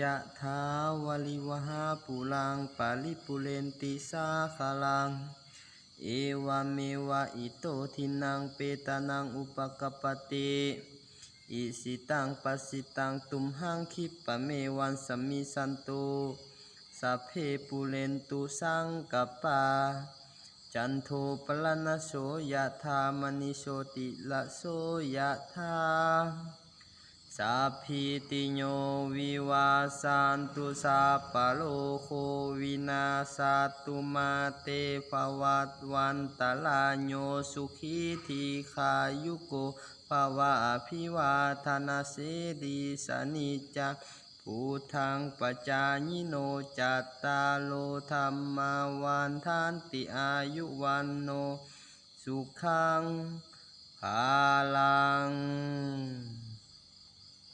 ยะถาวลิวหาปุลังปาลิปุเรนติสาคาลัง เอวเมวะอิโตทินังเปตานังอุปกปปติอิสิตังปัสิตังตุมหังคิปะเมวันสมมิสันตุสัพเพปุเรนตุสังกปปาจันโทปลนโสยะธามณิโชติละโสยะธา สัพพิติโยวิวาสันตุสัพพโลโควินาสตุมาเตภวัตวันตลาโยสุขีทีขายุโกภวะอภิวาทนาเสดีสนิจจพุทธังปัจายิโนจัตตาโลธรรมาวันทันติอายุวันโน สุขังภาลัง